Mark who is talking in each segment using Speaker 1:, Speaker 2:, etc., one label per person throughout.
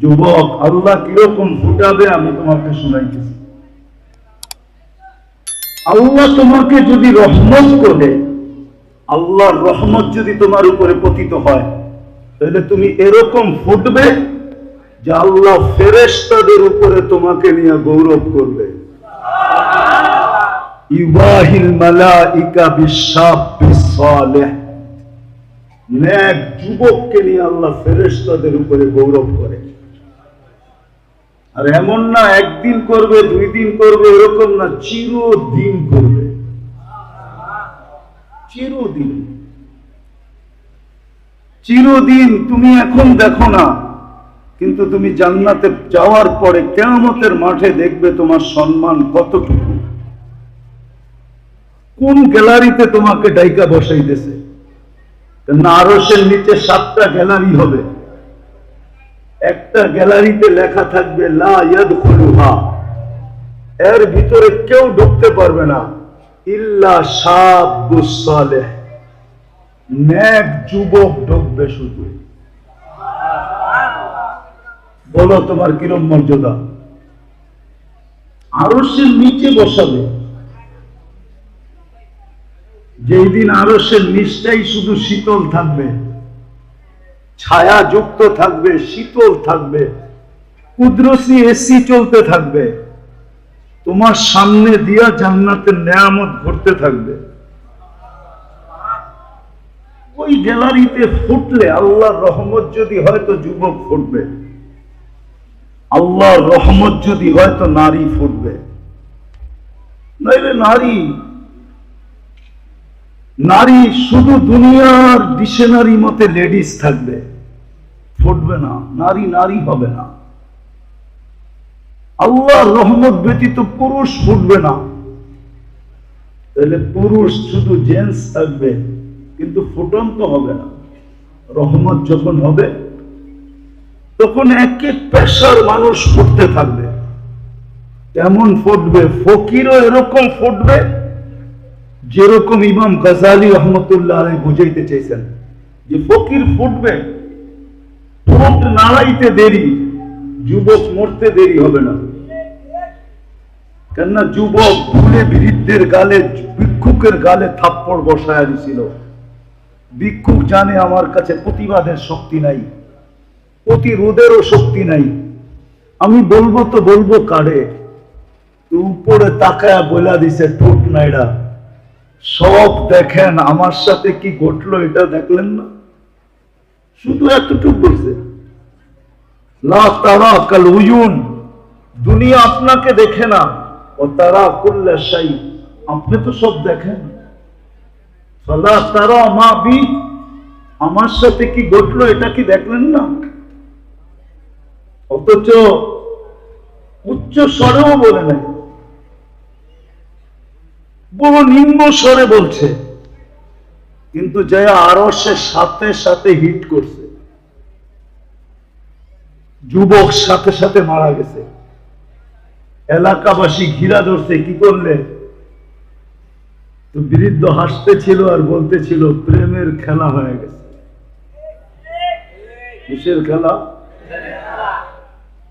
Speaker 1: যুবক, আল্লাহ কীরকম ফুটাবে আমি তোমাকে শোনাইতেছি। আল্লাহ তোমাকে যদি রহমত করে, আল্লাহর রহমত যদি তোমার উপরে পতিত হয়, তাহলে তুমি এরকম ফুটবে যে আল্লাহ ফেরেশতাদের উপরে তোমাকে নিয়ে গৌরব করবে। ইবাহিল যুবককে নিয়ে আল্লাহ ফেরেশতাদের উপরে গৌরব করে। আর এমন না, একদিন করবে দুই দিন করবে, এরকম না, চিরদিন করবে। চিরদিন। চিরদিন তুমি এখন দেখো না, কিন্তু তুমি জান্নাতে যাওয়ার পরে কেয়ামতের মাঠে দেখবে তোমার সম্মান কতটুকু। কোন গ্যালারিতে তোমাকে ডাইকা বসাইতেছে? না আরসের নিচে সাতটা গ্যালারি হবে। একটা গ্যালারিতে লেখা থাকবে, লা ইয়াদখুলুহা। এর ভিতরে কেউ ঢুকতে পারবে না। ইল্লা যুবক ঢুকবে শুধু। বলো তোমার কিরম মর্যাদা? আরসের নিচে বসাবে। যেই দিন আরসের নিচটাই শুধু শীতল থাকবে। ছায়া যুক্ত থাকবে, শীতল থাকবে কুদরসি এসি চলতে থাকবে। তোমার সামনে দিয়া জান্নাতের নেয়ামত ঘুরতে থাকবে। ওই গ্যালারিতে ফুটলে আল্লাহর রহমত যদি হয় তো যুবক ফুটবে। আল্লাহর রহমত যদি হয় তো নারী ফুটবে। নাইলে নারী নারী শুধু দুনিয়ার ডিকশনারি মতে লেডিস থাকবে। ফুটবে না, নারী নারী হবে না। আল্লাহর রহমত ব্যতীত পুরুষ ফুটবে না। তাহলে পুরুষ শুধু জেন্টস থাকবে, কিন্তু ফুটন্ত হবে না। রহমত যখন হবে, তখন এক এক পেশার মানুষ ফুটতে থাকবে। কেমন ফুটবে? ফকিরও এরকম ফুটবে যেরকম ইমাম গজালি রহমতুল্লাহ বুঝাইতে চাইছেন যে ফকির ফুটবে, ঠোঁট নাড়াইতে দেরি, যুবক মরতে দেরি হবে না। কেননা যুবক ভুলে বৃদ্ধের গালে, ভিক্ষুকের গালে থাপ্পড় বসায় দিছিল। ভিক্ষুক জানে আমার কাছে প্রতিবাদের শক্তি নাই, প্রতিরোধেরও শক্তি নাই। আমি বলব তো বলব কারে, উপরে তাকায় বলা দিছে, ঠোঁট নাইডা। সব দেখেন, আমার সাথে কি ঘটলো এটা দেখলেন না? শুধু এতটুকু বলছে, লা তারা কাল দুনিয়া আপনাকে দেখে না। ও তারা কুল্লা শাই আপনি তো সব দেখেন। তারা মা বি আমার সাথে কি ঘটলো এটা কি দেখলেন না? অথচ উচ্চ স্বরেও বলে নাই। বড় নিম্ন স্বরে বলছে। কিন্তু জয়া আরও সে সাথে সাথে হিট করছে। যুবক সাথে সাথে মারা গেছে। এলাকাবাসী ঘিরা ধরছে, কি করলে? তো বৃদ্ধ হাসতেছিল আর বলতেছিল, প্রেমের খেলা হয়ে গেছে। কিসের খেলা?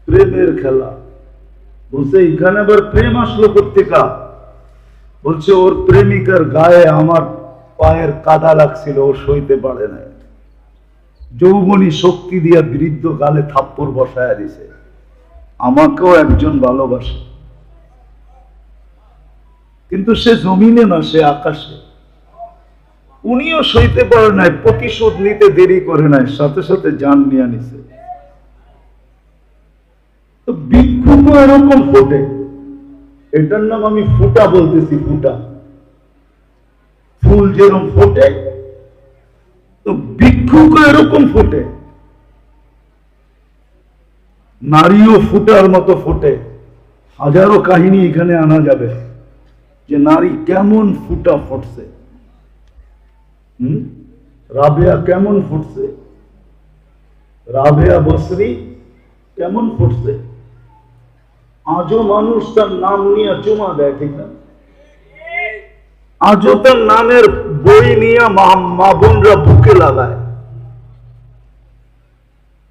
Speaker 1: প্রেমের খেলা। বলছে, এখানে আবার প্রেম আসলো পত্রিকা বলছে, ওর প্রেমিকার গায়ে আমার পায়ের কাদা লাগছিল, ও সইতে পারে না যৌবনী শক্তি দিয়া বৃদ্ধ গালে থাপ্পড় বসায় দিছে। আমাকেও একজন ভালোবাসে। কিন্তু সে জমিনে না, সে আকাশে। উনিও সইতে পারে নাই, প্রতিশোধ নিতে দেরি করে নাই, সাথে সাথে যান নিয়ে নিছে। তো বিক্ষুব্ধ এরকম ফোটে এটার নাম আমি ফুটা বলতেছি ফুটা। ফুল যেরকম ফোটে, তো এরকম ফোটে। নারীও ফুটার মতো ফোটে। হাজারো কাহিনী এখানে আনা যাবে যে নারী কেমন ফুটা ফুটছে। হুম? রাবেয়া কেমন ফুটছে? রাবেয়া বসরি কেমন ফুটছে? আজও মানুষ তার নাম নিয়ে চুমা দেয় ঠিক না? আজও তার নামের বই নিয়ে মা বোনরা বুকে লাগায়।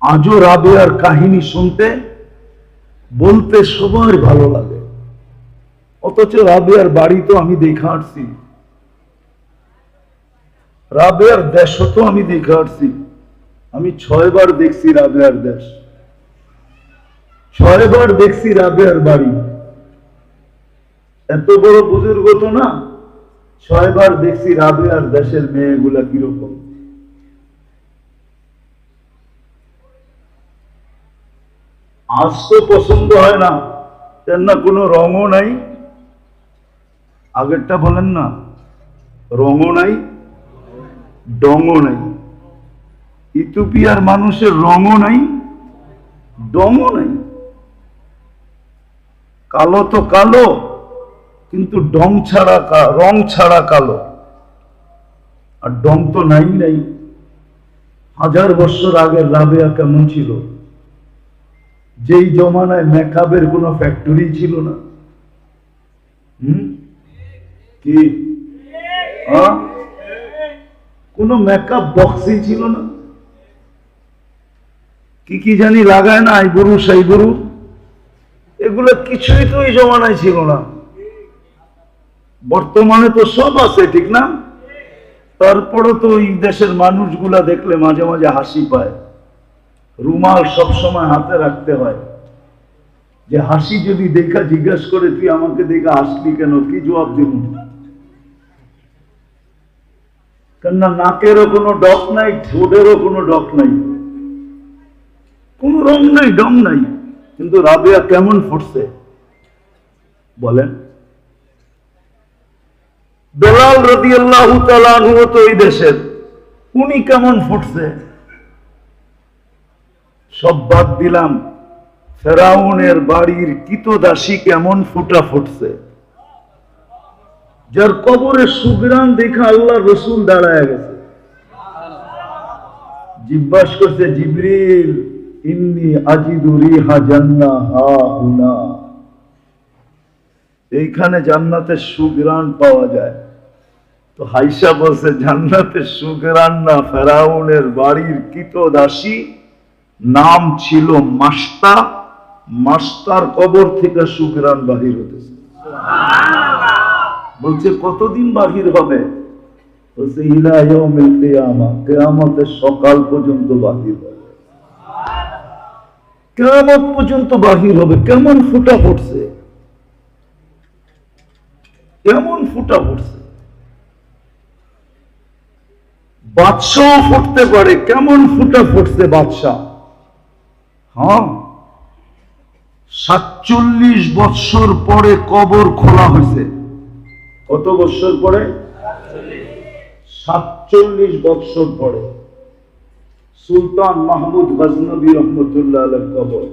Speaker 1: আজও রাবেয়ার কাহিনী শুনতে, বলতে সবার ভালো লাগে। অথচ রাবেয়ার বাড়ি তো আমি দেখা আসছি। রাবেয়ার দেশও তো আমি দেখে আসছি। আমি ছয়বার দেখছি রাবেয়ার দেশ। ছয়বার দেখছি রাবেয়ার বাড়ি। এত বড় বুজুর্গ তো না, ছয়বার দেখছি রাবেয়ার দেশের মেয়েগুলা কীরকম। আজ তো পছন্দ হয় না এর না কোনো রঙও নাই। আগেরটা বলেন না, রঙও নাই ডঙও নাই। ইথিওপিয়ার মানুষের রঙও নাই ডঙও নাই। কালো তো কালো, কিন্তু ডং ছাড়া রং ছাড়া কালো। আর ডং তো নাই নাই। হাজার বছর আগের রাবেয়া কেমন ছিল? যেই জমানায় মেকআপের কোনো ফ্যাক্টরি ছিল না। হুম? কি? কোনো মেকআপ বক্সই ছিল না। কি কি জানি লাগায় না, আইবুরু সাইবুরু। এগুলো কিছুই তো এই জমানায় ছিল না। বর্তমানে তো সব আছে, ঠিক না? তারপরও তো এই দেশের মানুষগুলা দেখলে মাঝে মাঝে হাসি পায়। রুমাল সবসময় হাতে রাখতে হয়। যে হাসি যদি দেখা জিজ্ঞেস করে, তুই আমাকে দেখা হাসলি কেন? কি জবাব দিব? কেননা নাকেরও কোনো ডক নাই, ঠোঁটেরও কোনো ডক নাই। কোন রং নাই ডং নাই। কিন্তু রাবেয়া কেমন ফুটছে? বলেন। বেলাল রদি আল্লাহ তো এই দেশের। উনি কেমন ফুটছে? সব বাদ দিলাম। ফেরাউনের বাড়ির কিতদাসী কেমন ফুটা ফুটছে? যার কবরে সুগ্রাম দেখা আল্লাহ রসুল দাঁড়ায় গেছে। জিজ্ঞাস করছে, জিবরিল ইন্নি আজিদু রিহা জান্না হা হুনা। এইখানে জান্নাতের সুগ্রাণ পাওয়া যায়। তো হাইসা বলছে জান্নাতের সুগ্রাণ না ফেরাউনের বাড়ির কিতদাসী নাম ছিল মাস্তা। মাস্তার কবর থেকে সুগ্রাণ বাহির হতেছে। বলছে কতদিন বাহির হবে? বলছে ইলা কিয়ামা। কিয়ামতের সকাল পর্যন্ত বাহির হবে। কিয়ামত পর্যন্ত বাহির হবে। কেমন ফুটা পড়ছে? কেমন ফুটা পড়ছে? বাদশাহ ফুটতে পারে, কেমন ফুটা ফুটছে বাদশাহ? হ্যাঁ? সাতচল্লিশ বৎসর পরে কবর খোলা হয়েছে। কত বৎসর পরে? সাতচল্লিশ বৎসর পরে। সুলতান মাহমুদ গজনবী রহমতুল্লাহ কবর।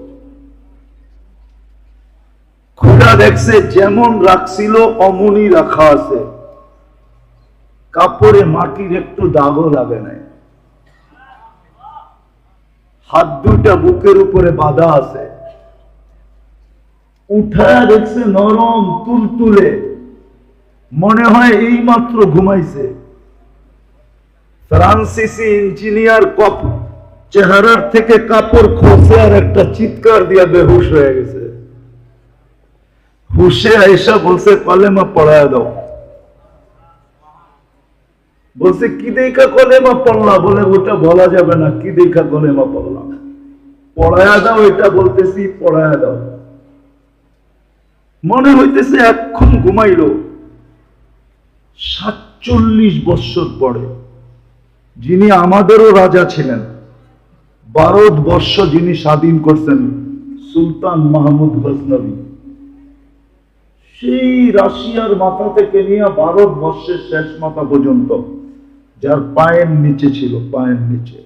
Speaker 1: খোলা দেখছে যেমন রাখছিল, অমনি রাখা আছে। কাপড়ে মাটির একটু দাগও লাগে নাই। হাত দুইটা বুকের উপরে বাঁধা আছে। উঠায় দেখছে নরম, তুলতুলে। মনে হয় এই মাত্র ঘুমাইছে। ফ্রান্সিসি ইঞ্জিনিয়ার কপ চেহারার থেকে কাপড় খসে আর একটা চিৎকার দিয়া বেহুশ হয়ে গেছে। হুশে আইসা বলছে, কলেমা পড়ায় দাও। বলছে, কি দেখা কলেমা পড়লা? বলে, ওটা বলা যাবে না, কি দেখা কলেমা পড়লাম পড়ায়া দাও, এটা বলতেছি, পড়ায়া দাও। মনে হইতেছে, এখন ঘুমাইল। সাতচল্লিশ বৎসর পরে। যিনি আমাদেরও রাজা ছিলেন ভারতবর্ষ যিনি স্বাধীন করছেন, সুলতান মাহমুদ গজনবী সেই রাশিয়ার মাথা থেকে নিয়ে ভারতবর্ষের শেষ মাথা পর্যন্ত, যার পায়ের নিচে ছিল, পায়ের নিচে,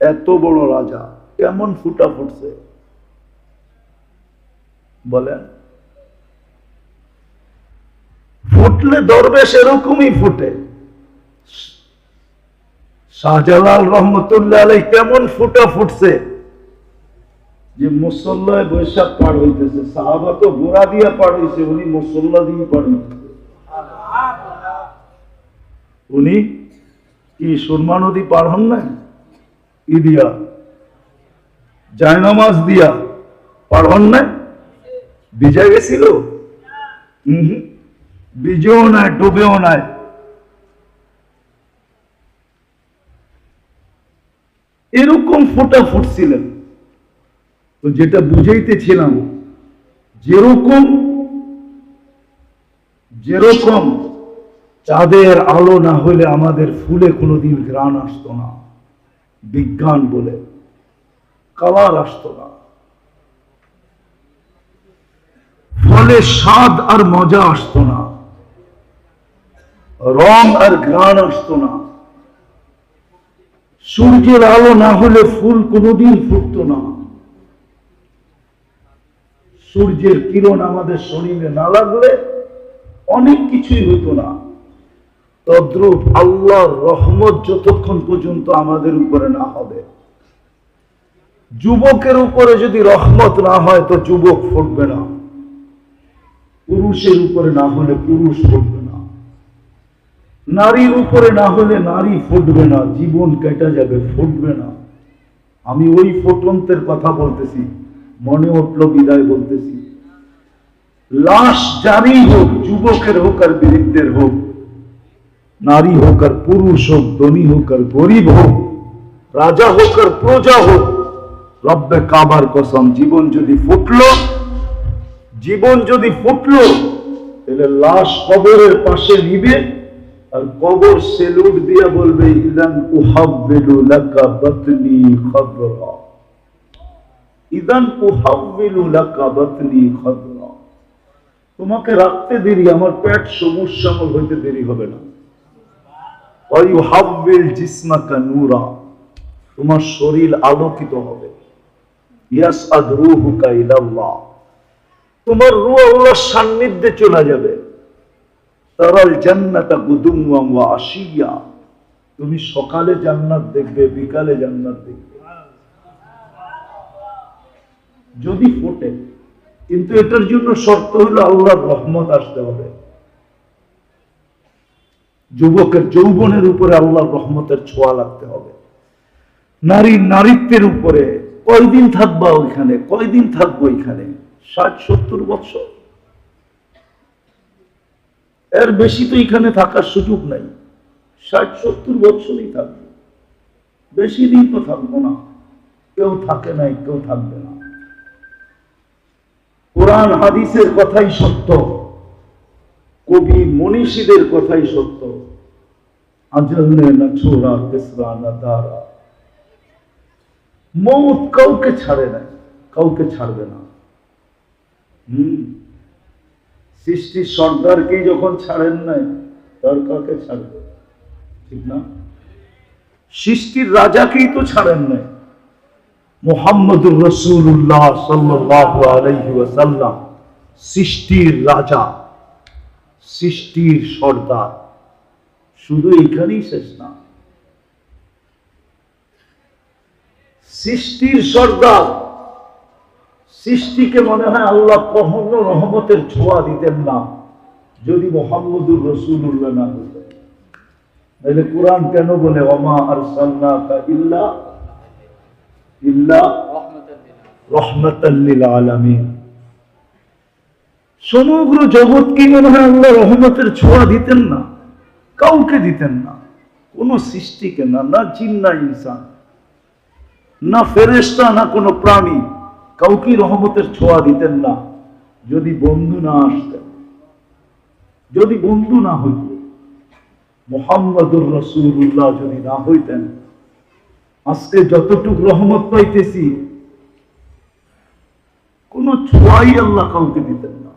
Speaker 1: এত বড় রাজা, কেমন ফুটা ফুটছে। বলেন, ফুটলে দরবেশ এরকমই ফুটে। শাহজালাল রহমতুল্লাহ আলাই কেমন ফুটা ফুটছে যে মুসল্লায় বৈশাখ পার হইতেছে, সাহাবা তো গোড়া দিয়া পার হইছে, উনি মুসল্লা দিয়ে পার উনি কি সুরমা নদী পার হন না ই দিয়া। জায়নামাজ দিয়া পার হন নাই? বিজয় গেছিল? ভিজেও নাই, ডুবেও নাই। এরকম ফোটা ফুটছিলেন। তো যেটা বুঝাইতেছিলাম, যেরকম যেরকম চাঁদের আলো না হলে আমাদের ফুলে কোনোদিন গ্রাণ আসতো না, বিজ্ঞান বলে, কালার আসতো না। ফলে স্বাদ আর মজা আসতো না, রং আর গ্রাণ আসতো না। সূর্যের আলো না হলে ফুল কোনোদিন ফুটতো না। সূর্যের কিরণ আমাদের শরীরে না লাগলে অনেক কিছুই হতো না। তদ্রূপ আল্লাহর রহমত যতক্ষণ পর্যন্ত আমাদের উপরে না হবে। যুবকের উপরে যদি রহমত না হয়, তো যুবক ফুটবে না। পুরুষের উপরে না হলে পুরুষ ফুটবে নারীর উপরে না হলে নারী ফুটবে না, জীবন কেটে যাবে, ফুটবে না। আমি ওই ফুটন্তের কথা বলতেছি, মনে উঠল বিদায় বলতেছি। লাশ জারি হোক, যুবকের হোক আর বৃদ্ধের হোক, নারী হোক আর পুরুষ হোক, ধনী হোক আর গরিব হোক, রাজা হোক আর প্রজা হোক, রব্বে কাবার কসম, জীবন যদি ফুটলো, জীবন যদি ফুটলো, তাহলে লাশ কবরের পাশে নিবে কবর সেলুট দিয়া বলবে ইদান উহাব্বিলু লাকা খাদরা। ইদান উহাব্বিলু লাকা খাদরা। তোমাকে রাখতে দেরি, আমার পেট সবুজ হইতে দেরি হবে না। ওয়াইউহাব্বিল জিসমাকা নূরা। তোমার শরীর আলোকিত হবে। ইয়াসআদ রূহুকা ইলাল্লাহ। তোমার রূহ আল্লাহর সান্নিধ্যে চলে যাবে। তারাল জান্নাতা গুদুমওয়া ওয়া আশিয়া। তুমি সকালে জান্নাত দেখবে, বিকালে জান্নাত দেখবে। যদি ফোটে, কিন্তু এটার জন্য শর্ত হলো আল্লাহর রহমত আসতে হবে। যুবকের যৌবনের উপরে আল্লাহর রহমতের ছোঁয়া লাগতে হবে। নারী নারীত্বের উপরে কয়দিন থাকবা ওইখানে, কয়দিন থাকব ওইখানে ষাট, সত্তর বছর এর বেশি তো এখানে থাকার সুযোগ নাই। ষাট, সত্তর বছরই থাকবে। বেশি দিন তো থাকব না। কেউ থাকে নাই, কেউ থাকবে না। কোরআন, হাদিসের কথাই সত্য। কবি, মনীষীদের কথাই সত্য। না না মৌত কাউকে ছাড়ে নাই, কাউকে ছাড়বে না। হম? সৃষ্টির সর্দারকে যখন ছাড়েন নাই, তার কাকে ছাড়বে? ঠিক না? সৃষ্টির রাজাকেই তো ছাড়েন নাই। মোহাম্মদুর রসুল্লাহ সাল্লাহ সৃষ্টির রাজা, সৃষ্টির সর্দার। শুধু এখানেই শেষ না। সৃষ্টির সর্দার সৃষ্টিকে মনে হয় আল্লাহ কখনো রহমতের ছোঁয়া দিতেন না। যদি মোহাম্মদুর রসুল্লাহ না হতেন তাহলে কোরআন কেন বলে অমা আর ইল্লা ইল্লা রহমতাল্লিল আলামিন। সমগ্র জগৎকে মনে হয় আল্লাহ রহমতের ছোঁয়া দিতেন না, কাউকে দিতেন না। কোন সৃষ্টিকে না না জিন ইনসান, না ফেরেস্তা না কোনো প্রাণী। কাউকে রহমতের ছোঁয়া দিতেন না। যদি বন্ধু না আসতেন যদি বন্ধু না হইত, মোহাম্মদুর রসুল্লাহ যদি না হইতেন, আজকে যতটুক রহমত পাইতেছি, কোন ছোঁয়াই আল্লাহ কাউকে দিতেন না।